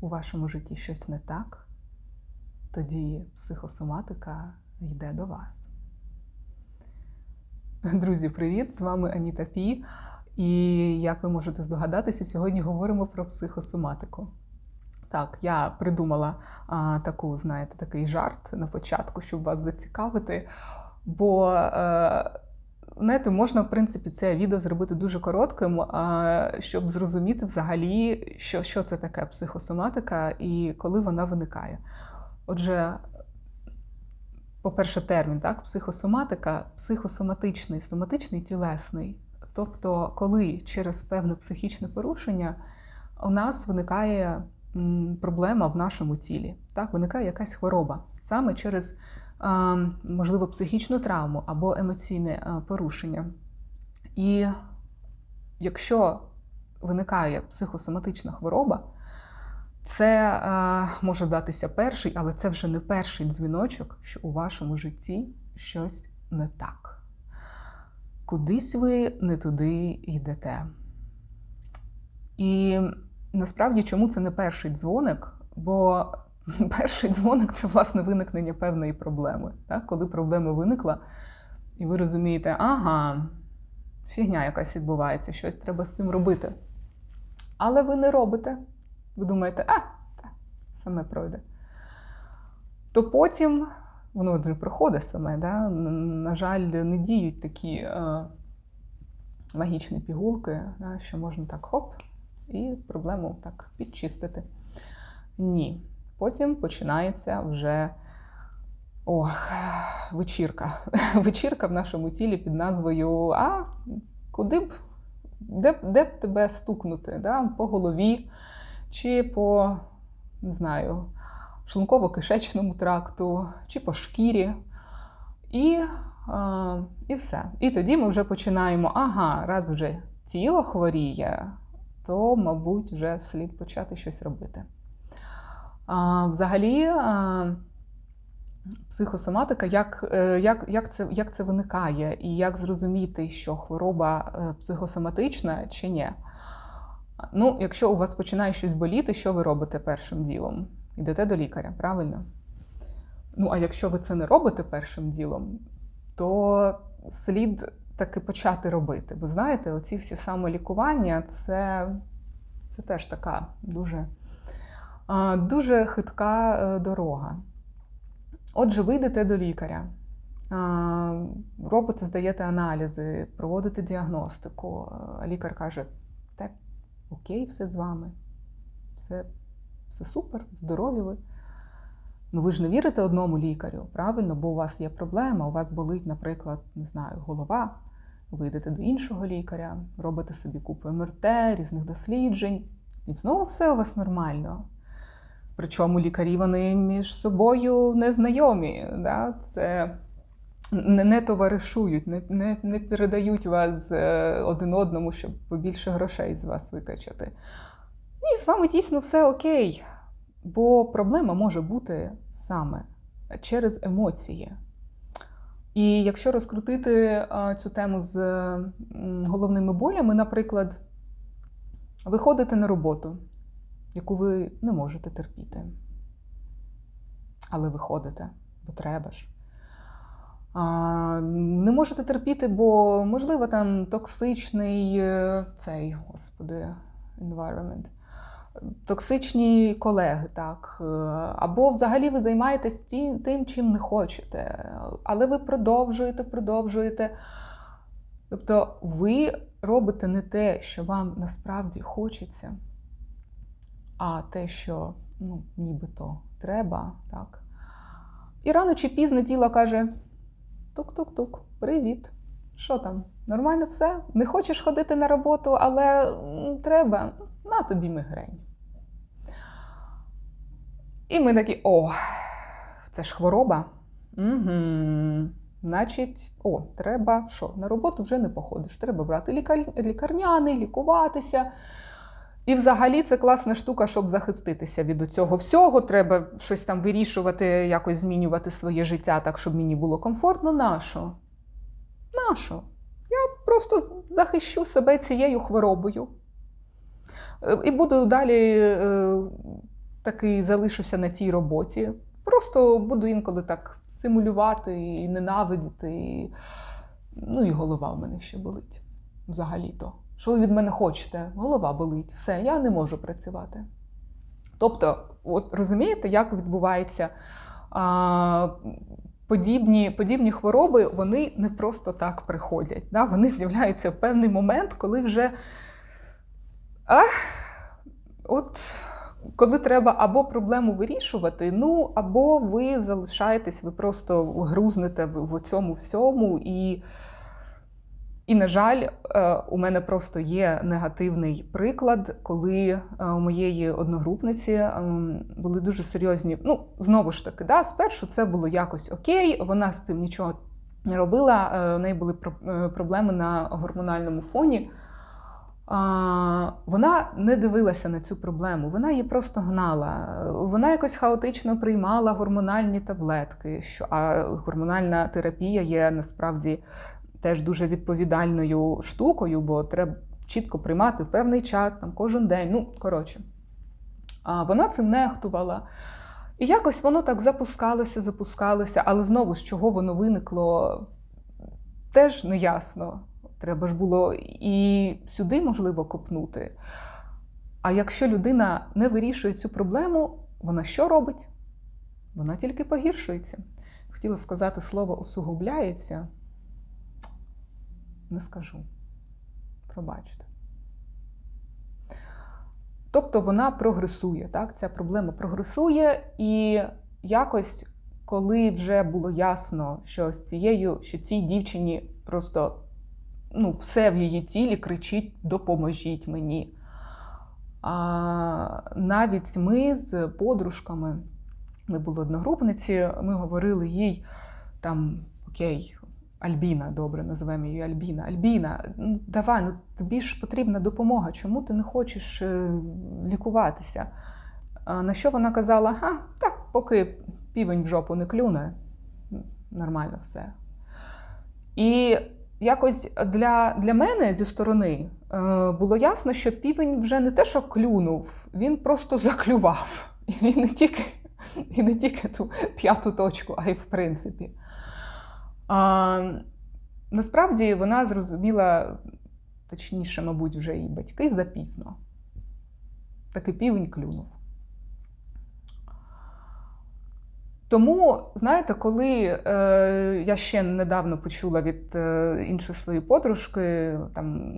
у вашому житті щось не так, тоді психосоматика йде до вас. Друзі, привіт! З вами Аніта Пі. І як ви можете здогадатися, сьогодні говоримо про психосоматику. Так, я придумала а, таку, знаєте, такий жарт на початку, щоб вас зацікавити. Бо, е, знаєте, можна, в принципі, це відео зробити дуже коротким, щоб зрозуміти взагалі, що, що це таке психосоматика і коли вона виникає. Отже, по-перше, термін, так, психосоматика, психосоматичний, соматичний тілесний. Тобто, коли через певне психічне порушення у нас виникає проблема в нашому тілі, так, виникає якась хвороба саме через, можливо, психічну травму або емоційне порушення. І якщо виникає психосоматична хвороба, це може здатися перший, але це вже не перший дзвіночок, що у вашому житті щось не так. Кудись ви не туди йдете. І насправді, чому це не перший дзвоник? Бо перший дзвоник це власне виникнення певної проблеми. Так? Коли проблема виникла, і ви розумієте, ага, фігня якась відбувається, щось треба з цим робити. Але ви не робите. Ви думаєте, а, та, саме пройде. То потім воно вже проходить саме. Да? На жаль, не діють такі е, магічні пігулки, да, що можна так хоп, і проблему так підчистити. Ні. Потім починається вже ох, вечірка. Вечірка в нашому тілі під назвою А куди б, де, де б тебе стукнути? Да? По голові чи по, не знаю, шлунково-кишечному тракту, чи по шкірі. І, е, і все. І тоді ми вже починаємо: ага, раз вже тіло хворіє, то, мабуть, вже слід почати щось робити. Взагалі, а, психосоматика, як, е, як, як, це, як це виникає, і як зрозуміти, що хвороба е, психосоматична чи ні. Ну, якщо у вас починає щось боліти, що ви робите першим ділом? Йдете до лікаря, правильно? Ну, а якщо ви це не робите першим ділом, то слід таки почати робити. Бо знаєте, оці всі самолікування це, це теж така дуже, дуже хитка е, дорога. Отже, ви йдете до лікаря, робите, здаєте аналізи, проводите діагностику. Лікар каже, та окей, все з вами, все, все супер, здорові ви. Ну ви ж не вірите одному лікарю, правильно? Бо у вас є проблема, у вас болить, наприклад, не знаю, голова. Ви йдете до іншого лікаря, робите собі купу МРТ, різних досліджень, і знову все у вас нормально. Причому лікарі вони між собою не знайомі. Да? Це не, не товаришують, не, не, не передають вас е, один одному, щоб побільше грошей з вас викачати. Ні, з вами дійсно все окей. Бо проблема може бути саме через емоції. І якщо розкрутити цю тему з головними болями, наприклад, ви ходите на роботу, яку ви не можете терпіти. Але ви ходите, бо треба ж. А, не можете терпіти, бо, можливо, там токсичний е, цей, господи, environment токсичні колеги, так. Е, Або взагалі ви займаєтесь тим, чим не хочете, але ви продовжуєте, продовжуєте. Тобто ви робите не те, що вам насправді хочеться, а те, що ну, нібито треба, так. І рано чи пізно тіло каже: тук-тук-тук, привіт. Що там? Нормально все? Не хочеш ходити на роботу, але треба, на тобі мигрень. І ми такі: о, це ж хвороба. Угу. Значить, о, треба що? На роботу вже не походиш. Треба брати лікар... лікарняний, лікуватися. І взагалі це класна штука, щоб захиститися від цього всього. Треба щось там вирішувати, якось змінювати своє життя так, щоб мені було комфортно. Нащо? Нащо? Я просто захищу себе цією хворобою. Е, І буду далі е, таки залишуся на цій роботі. Просто буду інколи так симулювати і ненавидіти. І... Ну і голова в мене ще болить. Взагалі-то. Що ви від мене хочете? Голова болить. Все, я не можу працювати. Тобто, от розумієте, як відбувається а, подібні подібні хвороби, вони не просто так приходять. Да? Вони з'являються в певний момент, коли вже а, от, коли треба або проблему вирішувати, ну, або ви залишаєтесь, ви просто грузнете в, в цьому всьому і. І, на жаль, е, у мене просто є негативний приклад, коли е, у моєї одногрупниці ем, були дуже серйозні. Ну, знову ж таки, да, спершу це було якось окей, вона з цим нічого не робила. е, У неї були про- е, проблеми на гормональному фоні. Вона не дивилася на цю проблему, вона її просто гнала. Вона якось хаотично приймала гормональні таблетки. Що, а гормональна терапія є насправді теж дуже відповідальною штукою, бо треба чітко приймати в певний час, там кожен день. Ну, коротше. А вона цим нехтувала. І якось воно так запускалося, запускалося, але знову з чого воно виникло, теж неясно. Треба ж було і сюди, можливо, копнути. А якщо людина не вирішує цю проблему, вона що робить? Вона тільки погіршується. Хотіла сказати слово усугубляється. Не скажу. Пробачте. Тобто вона прогресує, так? ця проблема прогресує, і якось, коли вже було ясно, що з цією, що цій дівчині просто ну, все в її тілі кричить Допоможіть мені. А навіть ми з подружками, ми були одногрупниці, ми говорили їй там, окей, Альбіна, добре, називаємо її Альбіна. Альбіна, ну давай, ну тобі ж потрібна допомога. Чому ти не хочеш е, лікуватися? А на що вона казала: а, так, поки півень в жопу не клюне, нормально все. І якось для, для мене зі сторони е, було ясно, що півень вже не те, що клюнув, він просто заклював. І не тільки, і не тільки ту п'яту точку, а й в принципі. А, насправді вона зрозуміла, точніше, мабуть, вже і батьки запізно. Таки півень клюнув. Тому, знаєте, коли е, я ще недавно почула від е, іншої своєї подружки, там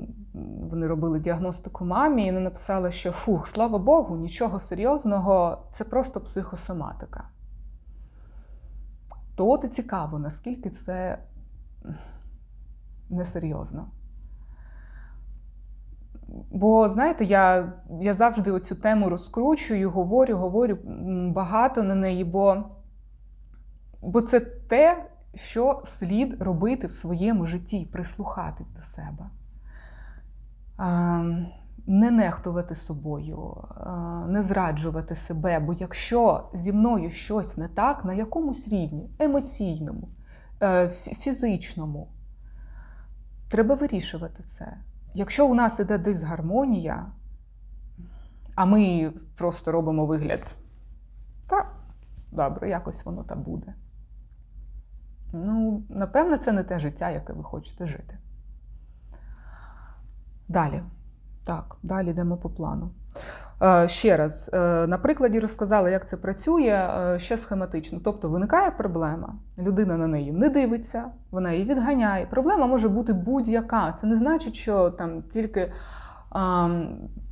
вони робили діагностику мамі, і вона написала, що фух, слава Богу, нічого серйозного, це просто психосоматика. То от і цікаво, наскільки це несерйозно. Бо, знаєте, я я завжди оцю тему розкручую, говорю, говорю багато на неї, бо, бо це те, що слід робити в своєму житті, прислухатись до себе. А, не нехтувати собою, не зраджувати себе. Бо якщо зі мною щось не так, на якомусь рівні емоційному, фізичному, треба вирішувати це. Якщо у нас іде дисгармонія, а ми просто робимо вигляд, так, добре, якось воно так буде. Ну, напевне, це не те життя, яке ви хочете жити. Далі. Так, далі йдемо по плану. Е, ще раз, е, на прикладі розказала, як це працює е, ще схематично. Тобто виникає проблема, людина на неї не дивиться, вона її відганяє. Проблема може бути будь-яка. Це не значить, що там тільки а,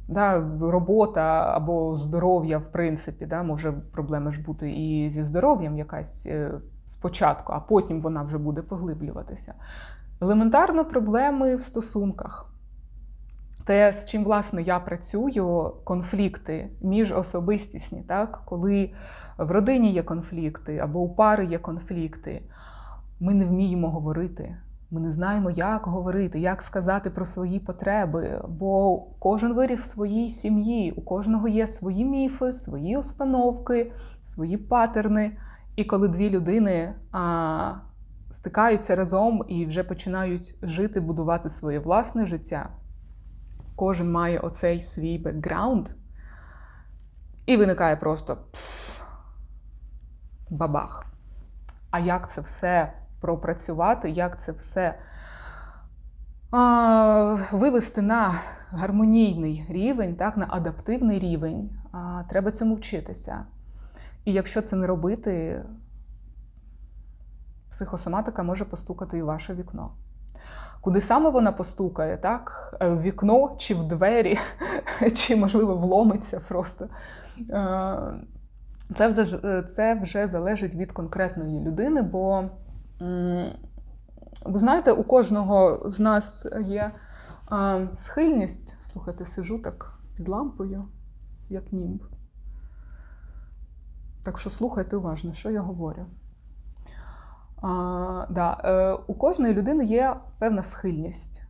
да, робота або здоров'я, в принципі, да, може проблема ж бути і зі здоров'ям якась спочатку, а потім вона вже буде поглиблюватися. Елементарно проблеми в стосунках. Те, з чим, власне, я працюю, конфлікти міжособистісні, так? коли в родині є конфлікти або у пари є конфлікти, ми не вміємо говорити. Ми не знаємо, як говорити, як сказати про свої потреби, бо кожен виріс в своїй сім'ї, у кожного є свої міфи, свої установки, свої патерни. І коли дві людини а, стикаються разом і вже починають жити, будувати своє власне життя, кожен має оцей свій бекграунд, І виникає просто пф, бабах. А як це все пропрацювати, як це все а, вивести на гармонійний рівень, так, на адаптивний рівень, а, треба цьому вчитися. І якщо це не робити, психосоматика може постукати і в ваше вікно. Куди саме вона постукає, так? Е, В вікно чи в двері, чи, можливо, вломиться просто. Е, Це вже, це вже залежить від конкретної людини, бо, ви знаєте, у кожного з нас є е, схильність. Слухайте, сижу так під лампою, як німб. Так що слухайте уважно, що я говорю. А, да, е, у кожної людини є певна схильність.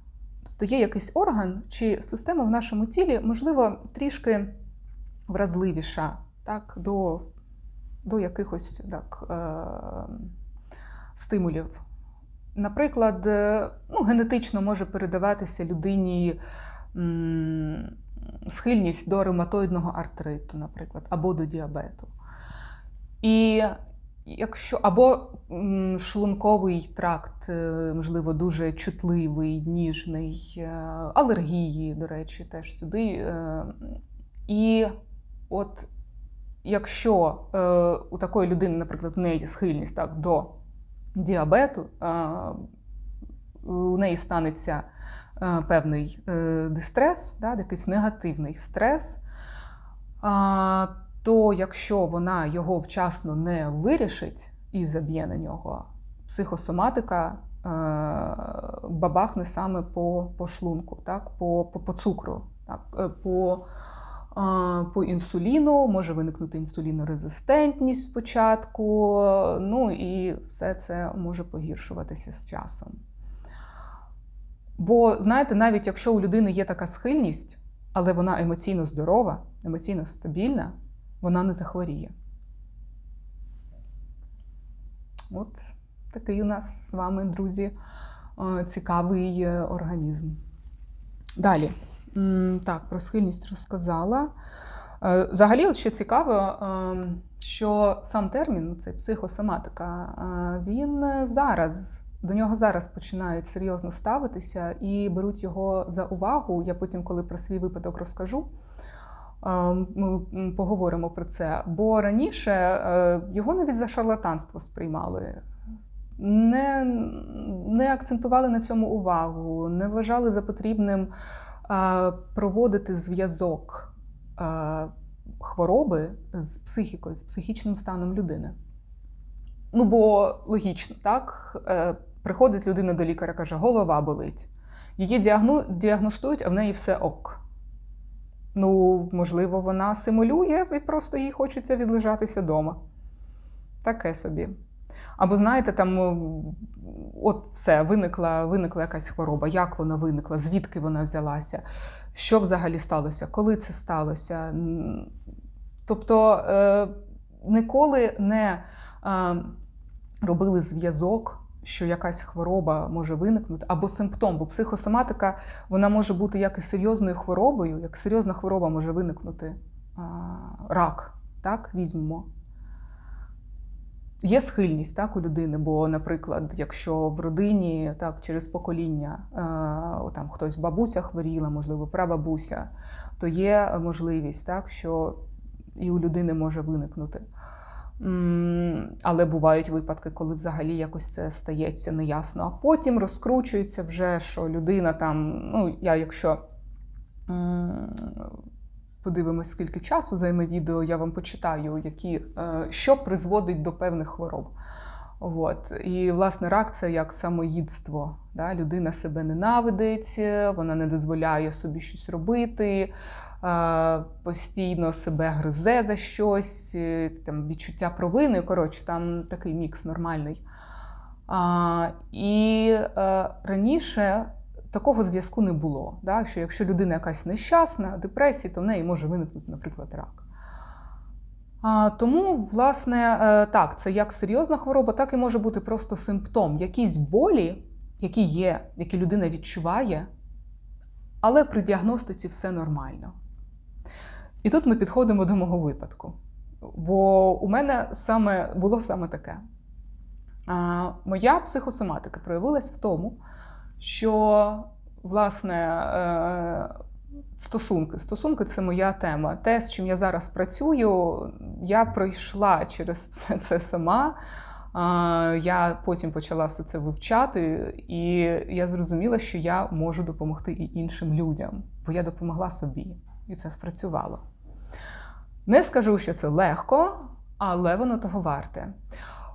Тобто є якийсь орган чи система в нашому тілі, можливо, трішки вразливіша так, до, до якихось так, е, стимулів. Наприклад, е, ну, генетично може передаватися людині схильність до ревматоїдного артриту, наприклад, або до діабету. І якщо або шлунковий тракт, е, можливо, дуже чутливий, ніжний, е, алергії, до речі, теж сюди. е, І от якщо у такої людини, наприклад, в неї схильність так, до діабету, у неї станеться певний дистрес, да, якийсь негативний стрес. То якщо вона його вчасно не вирішить і заб'є на нього, психосоматика е, бабахне саме по, по шлунку, так? по, по, по цукру, так? е, по, е, по інсуліну, може виникнути інсулінорезистентність спочатку, ну і все це може погіршуватися з часом. Бо, знаєте, навіть якщо у людини є така схильність, але вона емоційно здорова, емоційно стабільна, вона не захворіє. От такий у нас з вами, друзі, е, цікавий е, організм. Далі. Так, про схильність розказала. Е, Взагалі, ще цікаво, що сам термін, це психосоматика, він зараз, до нього зараз починають серйозно ставитися і беруть його за увагу. Я потім, коли про свій випадок розкажу, ми поговоримо про це. Бо раніше е, його навіть за шарлатанство сприймали. Не, не акцентували на цьому увагу, не вважали за потрібним е, проводити зв'язок хвороби з психікою, з психічним станом людини. Ну, бо логічно, так? Е, Приходить людина до лікаря, каже, голова болить. Її діагностують, а в неї все ок. Ну, можливо, вона симулює і просто їй хочеться відлежатися вдома. Таке собі. Або, знаєте, там от все, виникла, виникла якась хвороба. Як вона виникла, звідки вона взялася, що взагалі сталося, коли це сталося. Тобто е, ніколи не е, робили зв'язок, що якась хвороба може виникнути, або симптом, бо психосоматика вона може бути як і серйозною хворобою, як серйозна хвороба може виникнути а, рак, так, візьмемо. Є схильність так, у людини, бо, наприклад, якщо в родині так, через покоління е, там, хтось бабуся хворіла, можливо, прабабуся, то є можливість, так, що і у людини може виникнути. Але бувають випадки, коли взагалі якось це стається неясно. А потім розкручується вже, що людина там, ну, я якщо подивимось, скільки часу займе відео, я вам почитаю, які, е, що призводить до певних хвороб. От. І, власне, рак це як самоїдство. Да? Людина себе ненавидить, вона не дозволяє собі щось робити, постійно себе гризе за щось, е, там, відчуття провини. Коротше, там такий мікс нормальний. І е, раніше такого зв'язку не було. Що якщо людина якась нещасна, депресія, то в неї може виникнути, наприклад, рак. А, тому, власне, е, так, це як серйозна хвороба, так і може бути просто симптом. Якісь болі, які є, які людина відчуває, але при діагностиці все нормально. І тут ми підходимо до мого випадку. Бо у мене саме було саме таке. А, моя психосоматика проявилась в тому, що, власне, е, стосунки. Стосунки це моя тема. Те, з чим я зараз працюю, я пройшла через все це сама. Я потім почала все це вивчати, і я зрозуміла, що я можу допомогти і іншим людям, бо я допомогла собі, і це спрацювало. Не скажу, що це легко, але воно того варте.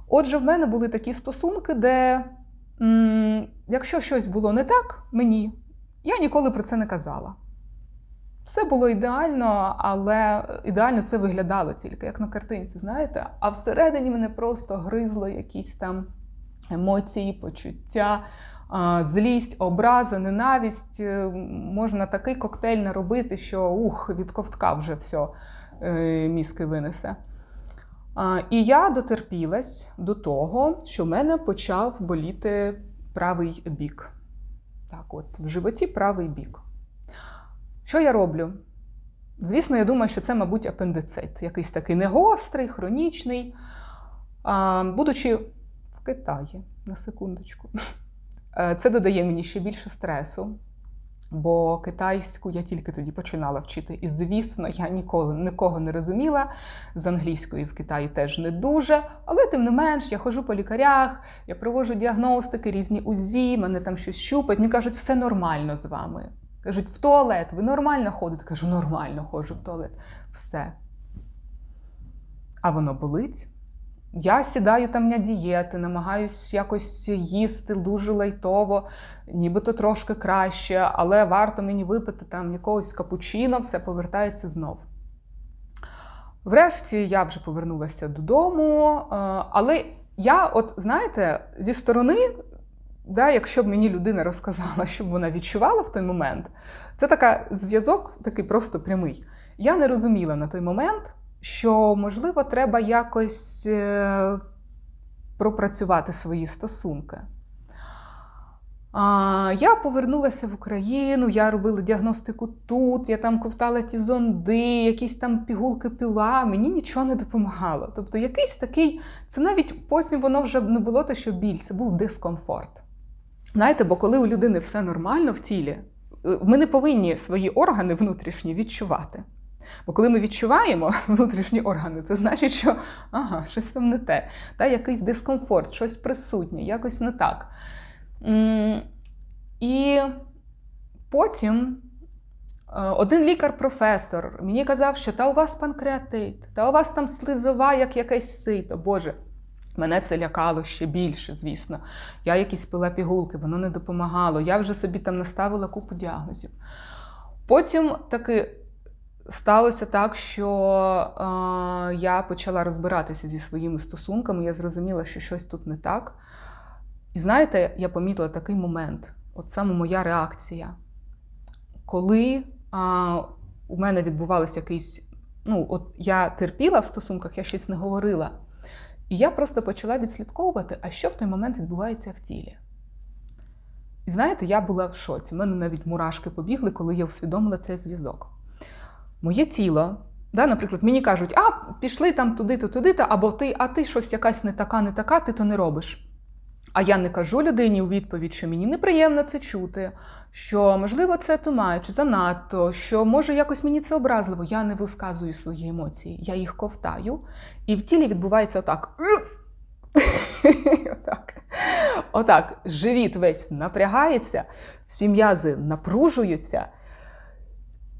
Отже, в мене були такі стосунки, де м, якщо щось було не так мені, я ніколи про це не казала. Все було ідеально, але ідеально це виглядало тільки як на картинці, знаєте? А всередині мене просто гризло якісь там емоції, почуття, злість, образа, ненависть. Е, Можна такий коктейль наробити, що ух, від ковтка вже все мізки винесе. І я дотерпілась до того, що в мене почав боліти правий бік. Так, от, в животі правий бік. Що я роблю? Звісно, я думаю, що це, мабуть, апендицит, якийсь такий негострий, хронічний. Будучи в Китаї, на секундочку, це додає мені ще більше стресу, бо китайську я тільки тоді починала вчити. І, звісно, я ніколи нікого не розуміла. З англійської в Китаї теж не дуже. Але тим не менш, я ходжу по лікарях, я проводжу діагностики, різні УЗІ, мене там щось щупать. Мені кажуть, все нормально з вами. Кажуть, в туалет, ви нормально ходите? Кажу, нормально ходжу в туалет. Все. А воно болить. Я сідаю там на дієти, намагаюсь якось їсти дуже лайтово, нібито трошки краще, але варто мені випити там якогось капучино, все повертається знов. Врешті я вже повернулася додому, е, але я, от знаєте, зі сторони, да, якщо б мені людина розказала, що б вона відчувала в той момент, це така зв'язок такий просто прямий. Я не розуміла на той момент, що можливо треба якось е, пропрацювати свої стосунки. А, Я повернулася в Україну, я робила діагностику тут, я там ковтала ті зонди, якісь там пігулки пила, мені нічого не допомагало. Тобто, якийсь такий, це навіть потім воно вже не було те, що біль, це був дискомфорт. Знаєте, бо коли у людини все нормально в тілі, е, ми не повинні свої органи внутрішні відчувати. Бо коли ми відчуваємо внутрішні органи, це значить, що ага, щось там не те, та, якийсь дискомфорт, щось присутнє, якось не так. І потім е, один лікар-професор мені казав, що та у вас панкреатит, та у вас там слизова, як якесь сито. Боже, мене це лякало ще більше, звісно. Я якісь пила пігулки, воно не допомагало. Я вже собі там наставила купу діагнозів. Потім таки сталося так, що е, я почала розбиратися зі своїми стосунками, я зрозуміла, що щось тут не так. І знаєте, я помітила такий момент, от саме моя реакція. Коли а, у мене відбувався якийсь, ну, от я терпіла в стосунках, я щось не говорила. І я просто почала відслідковувати, а що в той момент відбувається в тілі. І знаєте, я була в шоці. У мене навіть мурашки побігли, коли я усвідомила цей зв'язок. Моє тіло, да, наприклад, мені кажуть, а пішли там туди-то, туди-то, або ти, а ти щось якась не така, не така, ти то не робиш. А я не кажу людині у відповідь, що мені неприємно це чути, що, можливо, це тумач, занадто, що може якось мені це образливо. Я не висказую свої емоції, я їх ковтаю, і в тілі відбувається отак. Отак. Отак. Живіт весь напрягається, всі м'язи напружуються.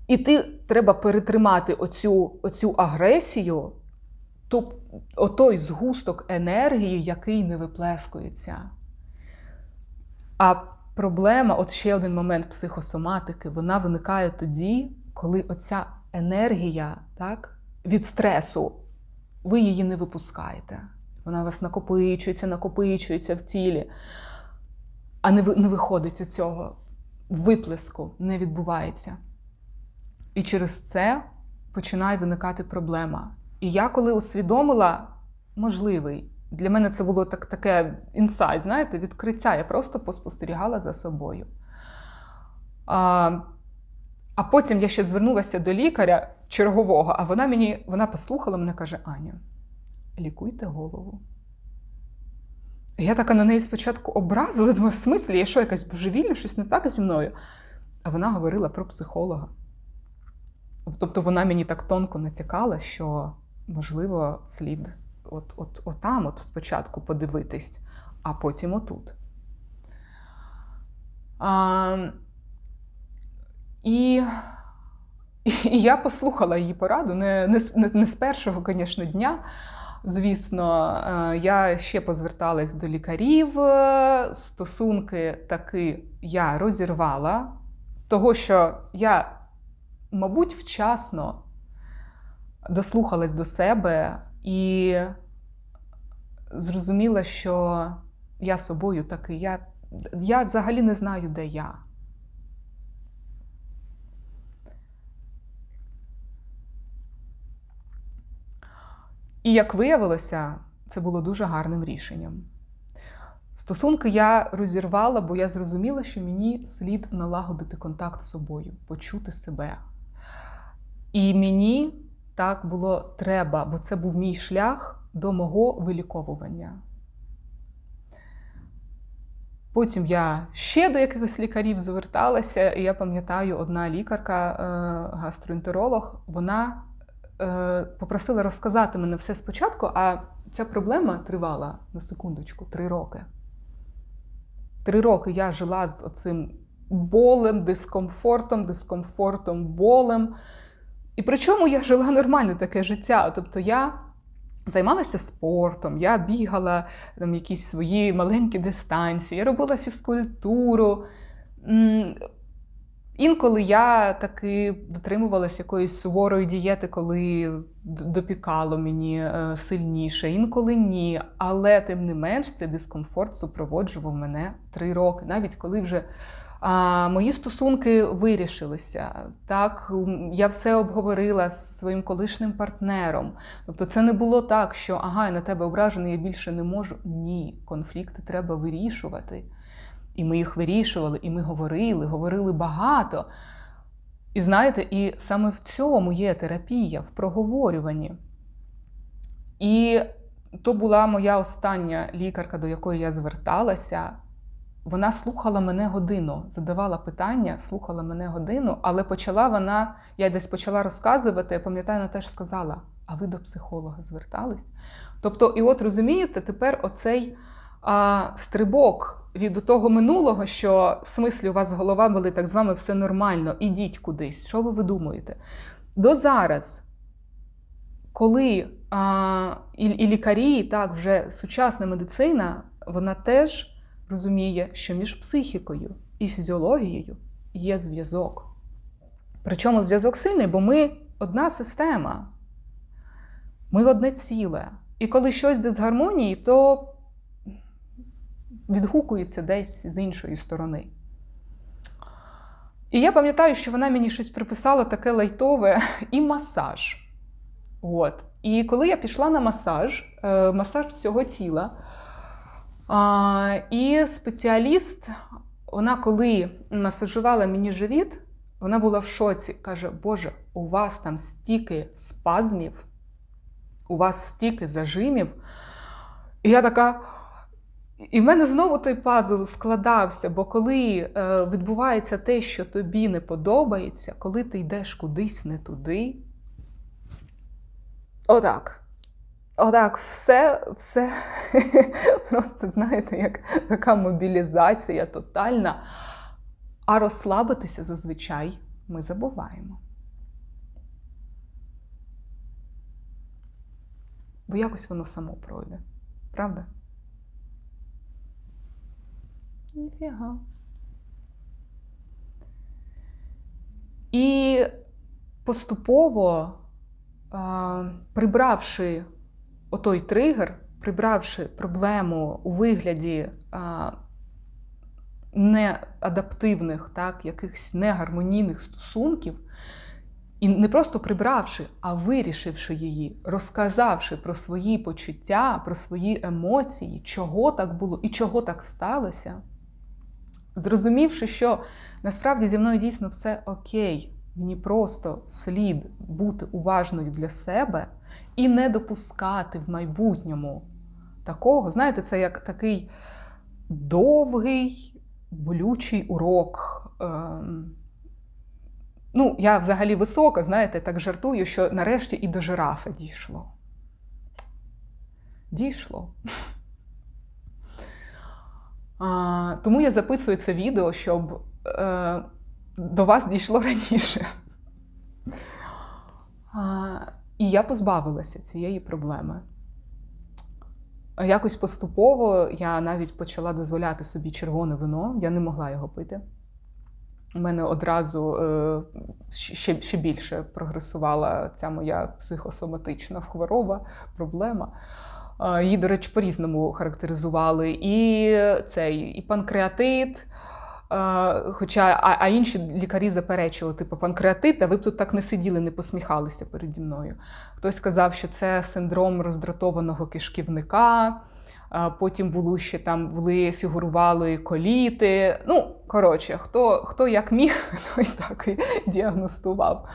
І ти треба перетримати оцю, оцю агресію ту, отой згусток енергії, який не виплескується. А проблема, от ще один момент психосоматики, вона виникає тоді, коли оця енергія так, від стресу, ви її не випускаєте. Вона у вас накопичується, накопичується в тілі, а не не виходить цього виплеску, не відбувається. І через це починає виникати проблема. І я коли усвідомила можливий, для мене це було так, таке інсайт, знаєте, відкриття. Я просто поспостерігала за собою. А а потім я ще звернулася до лікаря, чергового. А вона мені вона послухала мене каже: Аня, лікуйте голову. Я така на неї спочатку образила, думаю, в смислі, я що, якась божевільна, щось не так зі мною. А вона говорила про психолога. Тобто вона мені так тонко натякала, що, можливо, слід от, от, от там от спочатку подивитись, а потім отут. А, і, і я послухала її пораду не, не, не з першого, звісно, дня. Звісно, е, я ще позверталась до лікарів. е, Стосунки таки я розірвала, того, що я, мабуть, вчасно дослухалась до себе і зрозуміла, що я собою таки, я, я взагалі не знаю, де я. І як виявилося, це було дуже гарним рішенням. Стосунки я розірвала, бо я зрозуміла, що мені слід налагодити контакт з собою, почути себе. І мені так було треба, бо це був мій шлях до мого виліковування. Потім я ще до якихось лікарів зверталася, і я пам'ятаю, одна лікарка, е, гастроентеролог, вона е, попросила розказати мене все спочатку, а ця проблема тривала на секундочку три роки. Три роки я жила з оцим болем, дискомфортом, дискомфортом, болем. І причому я жила нормальне таке життя. Тобто я займалася спортом, я бігала там якісь свої маленькі дистанції, я робила фізкультуру. Інколи я таки дотримувалася якоїсь суворої дієти, коли допікало мені е, сильніше, інколи ні. Але тим не менш цей дискомфорт супроводжував мене три роки, навіть коли вже а, мої стосунки вирішилися. Так, я все обговорила з своїм колишнім партнером. Тобто, це не було так, що ага, я на тебе ображений, я більше не можу. Ні, конфлікти треба вирішувати. І ми їх вирішували, і ми говорили, говорили багато. І знаєте, і саме в цьому є терапія, в проговорюванні. І то була моя остання лікарка, до якої я зверталася. Вона слухала мене годину, задавала питання, слухала мене годину, але почала вона, я десь почала розказувати, я пам'ятаю, вона теж сказала: а ви до психолога звертались? Тобто, і от розумієте, тепер оцей а, стрибок від того минулого, що в смислі у вас голова болить, так з вами все нормально, ідіть кудись. Що ви видумуєте? До зараз, коли а, і, і лікарі, так, вже сучасна медицина, вона теж розуміє, що між психікою і фізіологією є зв'язок. Причому зв'язок сильний, бо ми одна система, ми одне ціле. І коли щось дисгармонії, то відгукується десь з іншої сторони. І я пам'ятаю, що вона мені щось приписала таке лайтове і масаж. От. І коли я пішла на масаж, е, масаж всього тіла, і спеціаліст, вона коли масажувала мені живіт, вона була в шоці. Каже: Боже, у вас там стільки спазмів, у вас стільки зажимів. І я така. І в мене знову той пазл складався, бо коли е, відбувається те, що тобі не подобається, коли ти йдеш кудись не туди. Отак. Отак, все, все просто, знаєте, як така мобілізація тотальна. А розслабитися зазвичай ми забуваємо. Бо якось воно само пройде. Правда? Ніфіга. І поступово, прибравши отой тригер, прибравши проблему у вигляді а, неадаптивних, так, якихось негармонійних стосунків, і не просто прибравши, а вирішивши її, розказавши про свої почуття, про свої емоції, чого так було і чого так сталося, зрозумівши, що насправді зі мною дійсно все окей, Мені просто слід бути уважною для себе і не допускати в майбутньому такого. Знаєте, це як такий довгий, болючий урок. Ем, Ну, я взагалі висока, знаєте, так жартую, що нарешті і до жирафа дійшло. Дійшло. А, Тому я записую це відео, щоб е, до вас дійшло раніше. А, І я позбавилася цієї проблеми. Якось поступово я навіть почала дозволяти собі червоне вино, я не могла його пити. У мене одразу е, ще ще більше прогресувала ця моя психосоматична хвороба, проблема. Е, її, до речі, по-різному характеризували. І цей, і панкреатит. Хоча, а, а інші лікарі заперечували, типу, панкреатит, а ви б тут так не сиділи, не посміхалися переді мною. Хтось сказав, що це синдром роздратованого кишківника. Потім були ще там були, фігурували коліти. Ну, коротше, хто хто як міг, той так і діагностував.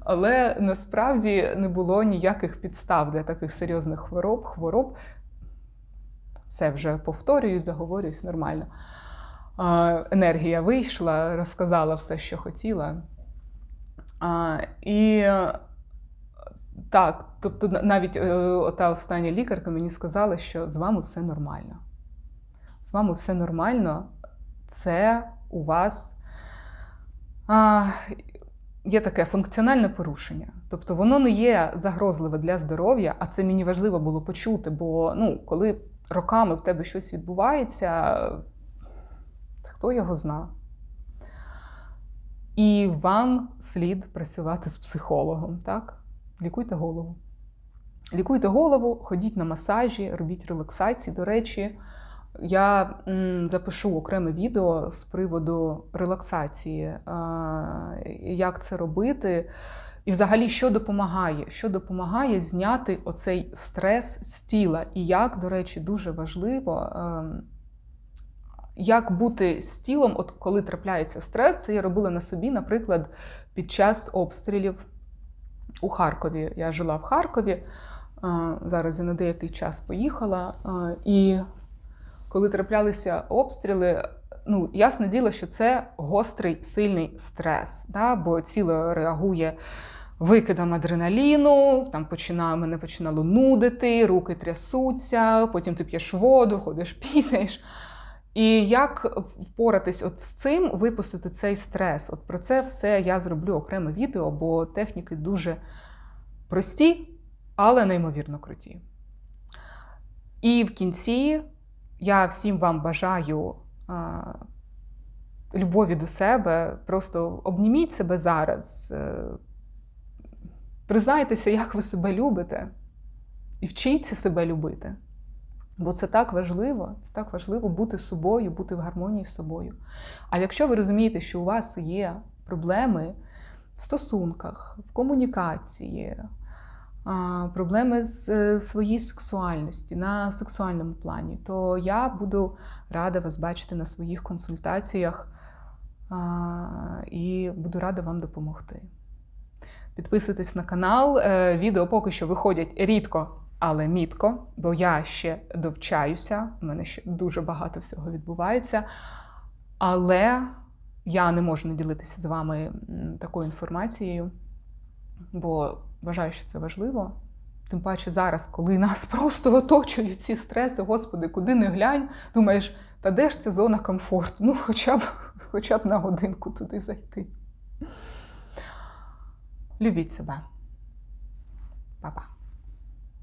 Але насправді не було ніяких підстав для таких серйозних хвороб. хвороб. Все вже повторююсь, заговорююсь нормально. Енергія вийшла, розказала все, що хотіла. І так, тобто навіть е, та остання лікарка мені сказала, що з вами все нормально. З вами все нормально, це у вас а, є таке функціональне порушення. Тобто воно не є загрозливе для здоров'я, а це мені важливо було почути, бо ну, коли роками в тебе щось відбувається, хто його зна. І вам слід працювати з психологом, так? лікуйте голову. Лікуйте голову, ходіть на масажі, робіть релаксації. До речі, я запишу окреме відео з приводу релаксації, а, як це робити. І, взагалі, що допомагає? Що допомагає зняти оцей стрес з тіла? І як, до речі, дуже важливо, ем, як бути з тілом, от коли трапляється стрес, це я робила на собі, наприклад, під час обстрілів у Харкові. Я жила в Харкові. Зараз я на деякий час поїхала. І коли траплялися обстріли, ну, ясне діло, що це гострий сильний стрес, да? бо тіло реагує викидом адреналіну, там починає, мене починало нудити, руки трясуться, потім ти п'єш воду, ходиш, пісяєш. І як впоратись от з цим, випустити цей стрес? От про це все я зроблю окреме відео, бо техніки дуже прості, але неймовірно круті. І в кінці я всім вам бажаю а, любові до себе, просто обніміть себе зараз, е, признайтеся, як ви себе любите, і вчіться себе любити. Бо це так важливо, це так важливо бути собою, бути в гармонії з собою. А якщо ви розумієте, що у вас є проблеми в стосунках, в комунікації, проблеми з е, своїй сексуальності на сексуальному плані, то я буду рада вас бачити на своїх консультаціях і буду рада вам допомогти. Підписуйтесь на канал, е, відео поки що виходять рідко але мітко, бо я ще довчаюся, у мене ще дуже багато всього відбувається. Але я не можу не ділитися з вами такою інформацією, бо вважаю, що це важливо. Тим паче зараз, коли нас просто оточують ці стреси, господи, куди не глянь, думаєш, та де ж ця зона комфорту? Ну, хоча б, хоча б на годинку туди зайти. Любіть себе. Па-па.